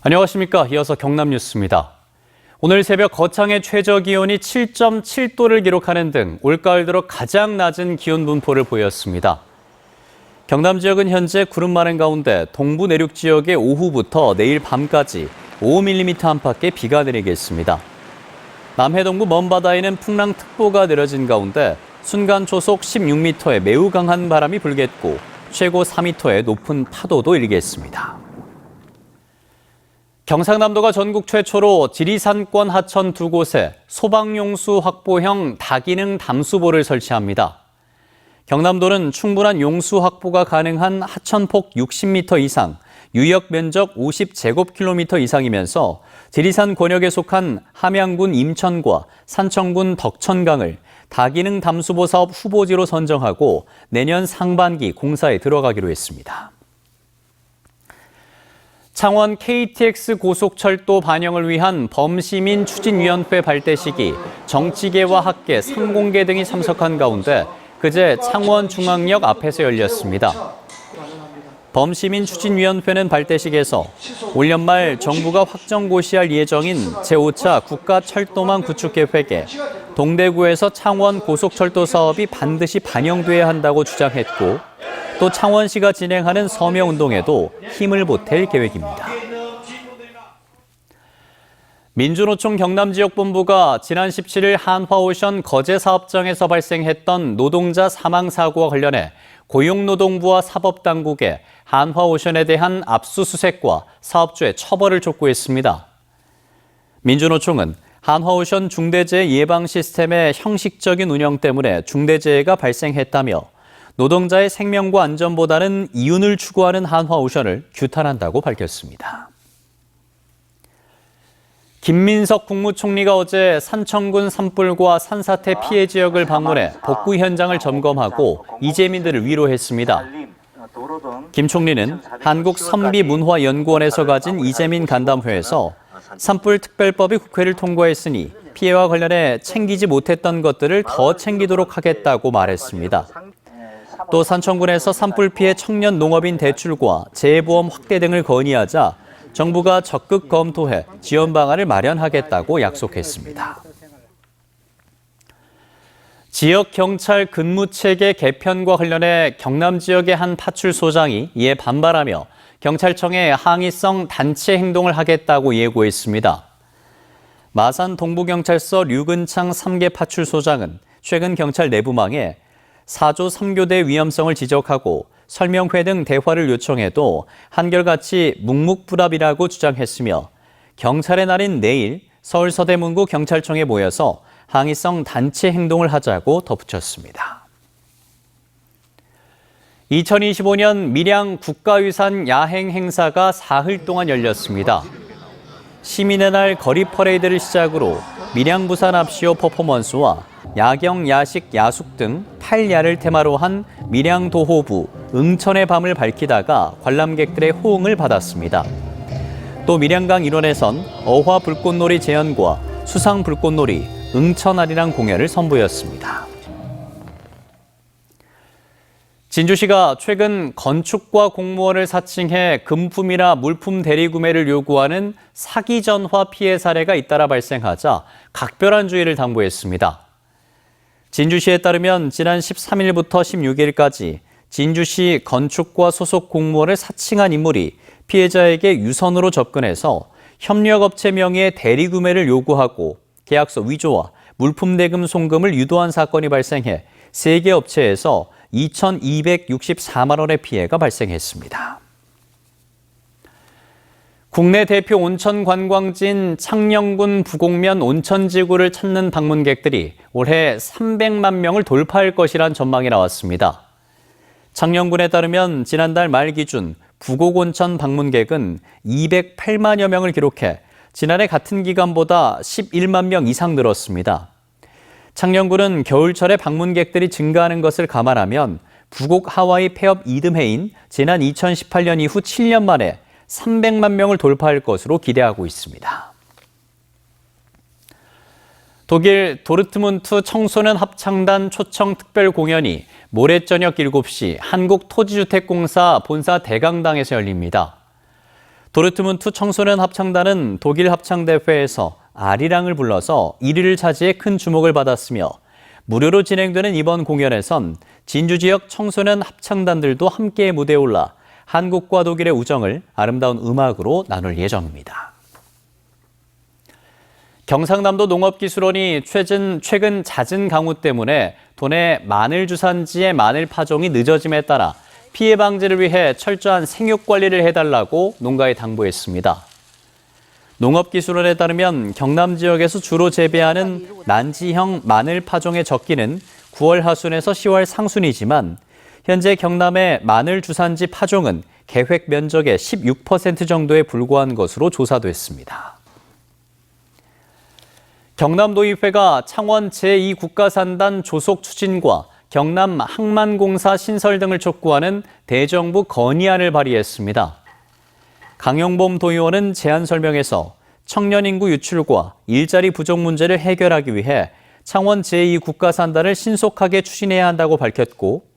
안녕하십니까. 이어서 경남 뉴스입니다. 오늘 새벽 거창의 최저 기온이 7.7도를 기록하는 등 올가을 들어 가장 낮은 기온 분포를 보였습니다. 경남 지역은 현재 구름 많은 가운데 동부 내륙 지역에 오후부터 내일 밤까지 5mm 안팎의 비가 내리겠습니다. 남해 동부 먼바다에는 풍랑특보가 내려진 가운데 순간 초속 16m의 매우 강한 바람이 불겠고 최고 4m의 높은 파도도 일겠습니다. 경상남도가 전국 최초로 지리산권 하천 두 곳에 소방용수 확보형 다기능 담수보를 설치합니다. 경남도는 충분한 용수 확보가 가능한 하천폭 60m 이상, 유역 면적 50제곱킬로미터 이상이면서 지리산 권역에 속한 함양군 임천과 산청군 덕천강을 다기능 담수보 사업 후보지로 선정하고 내년 상반기 공사에 들어가기로 했습니다. 창원 KTX 고속철도 반영을 위한 범시민 추진위원회 발대식이 정치계와 학계, 상공계 등이 참석한 가운데 그제 창원중앙역 앞에서 열렸습니다. 범시민 추진위원회는 발대식에서 올 연말 정부가 확정 고시할 예정인 제5차 국가철도망 구축 계획에 동대구에서 창원 고속철도 사업이 반드시 반영돼야 한다고 주장했고 또 창원시가 진행하는 서명운동에도 힘을 보탤 계획입니다. 민주노총 경남지역본부가 지난 17일 한화오션 거제 사업장에서 발생했던 노동자 사망 사고와 관련해 고용노동부와 사법당국에 한화오션에 대한 압수수색과 사업주의 처벌을 촉구했습니다. 민주노총은 한화오션 중대재해 예방 시스템의 형식적인 운영 때문에 중대재해가 발생했다며 노동자의 생명과 안전보다는 이윤을 추구하는 한화오션을 규탄한다고 밝혔습니다. 김민석 국무총리가 어제 산청군 산불과 산사태 피해 지역을 방문해 복구 현장을 점검하고 이재민들을 위로했습니다. 김 총리는 한국선비문화연구원에서 가진 이재민 간담회에서 산불 특별법이 국회를 통과했으니 피해와 관련해 챙기지 못했던 것들을 더 챙기도록 하겠다고 말했습니다. 또 산청군에서 산불 피해 청년 농업인 대출과 재보험 확대 등을 건의하자 정부가 적극 검토해 지원 방안을 마련하겠다고 약속했습니다. 지역 경찰 근무 체계 개편과 관련해 경남 지역의 한 파출소장이 이에 반발하며 경찰청에 항의성 단체 행동을 하겠다고 예고했습니다. 마산 동부경찰서 류근창 3개 파출소장은 최근 경찰 내부망에 4조 3교대 위험성을 지적하고 설명회 등 대화를 요청해도 한결같이 묵묵부답이라고 주장했으며 경찰의 날인 내일 서울 서대문구 경찰청에 모여서 항의성 단체 행동을 하자고 덧붙였습니다. 2025년 밀양 국가유산 야행 행사가 사흘 동안 열렸습니다. 시민의 날 거리 퍼레이드를 시작으로 밀양 부산 앞시오 퍼포먼스와 야경, 야식, 야숙 등 8야를 테마로 한 밀양 도호부 응천의 밤을 밝히다가 관람객들의 호응을 받았습니다. 또 밀양강 일원에선 어화 불꽃놀이 재현과 수상 불꽃놀이, 응천아리랑 공연을 선보였습니다. 진주시가 최근 건축과 공무원을 사칭해 금품이나 물품 대리 구매를 요구하는 사기 전화 피해 사례가 잇따라 발생하자 각별한 주의를 당부했습니다. 진주시에 따르면 지난 13일부터 16일까지 진주시 건축과 소속 공무원을 사칭한 인물이 피해자에게 유선으로 접근해서 협력업체 명의의 대리 구매를 요구하고 계약서 위조와 물품 대금 송금을 유도한 사건이 발생해 세 개 업체에서 2,264만 원의 피해가 발생했습니다. 국내 대표 온천 관광지인 창녕군 부곡면 온천지구를 찾는 방문객들이 올해 300만 명을 돌파할 것이란 전망이 나왔습니다. 창녕군에 따르면 지난달 말 기준 부곡 온천 방문객은 208만여 명을 기록해 지난해 같은 기간보다 11만 명 이상 늘었습니다. 창녕군은 겨울철에 방문객들이 증가하는 것을 감안하면 부곡 하와이 폐업 이듬해인 지난 2018년 이후 7년 만에 300만 명을 돌파할 것으로 기대하고 있습니다. 독일 도르트문트 청소년 합창단 초청 특별 공연이 모레 저녁 7시 한국토지주택공사 본사 대강당에서 열립니다. 도르트문트 청소년 합창단은 독일 합창대회에서 아리랑을 불러서 1위를 차지해 큰 주목을 받았으며 무료로 진행되는 이번 공연에선 진주 지역 청소년 합창단들도 함께 무대에 올라 한국과 독일의 우정을 아름다운 음악으로 나눌 예정입니다. 경상남도 농업기술원이 최근, 최근 잦은 강우 때문에 도내 마늘 주산지의 마늘 파종이 늦어짐에 따라 피해 방지를 위해 철저한 생육 관리를 해달라고 농가에 당부했습니다. 농업기술원에 따르면 경남 지역에서 주로 재배하는 난지형 마늘 파종의 적기는 9월 하순에서 10월 상순이지만 현재 경남의 마늘 주산지 파종은 계획 면적의 16% 정도에 불과한 것으로 조사됐습니다. 경남도의회가 창원 제2국가산단 조속 추진과 경남 항만공사 신설 등을 촉구하는 대정부 건의안을 발의했습니다. 강영범 도의원은 제안 설명에서 청년 인구 유출과 일자리 부족 문제를 해결하기 위해 창원 제2국가산단을 신속하게 추진해야 한다고 밝혔고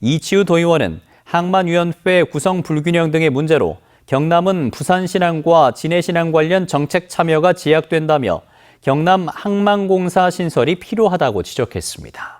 이치우 도의원은 항만위원회 구성 불균형 등의 문제로 경남은 부산신항과 진해신항 관련 정책 참여가 제약된다며 경남 항만공사 신설이 필요하다고 지적했습니다.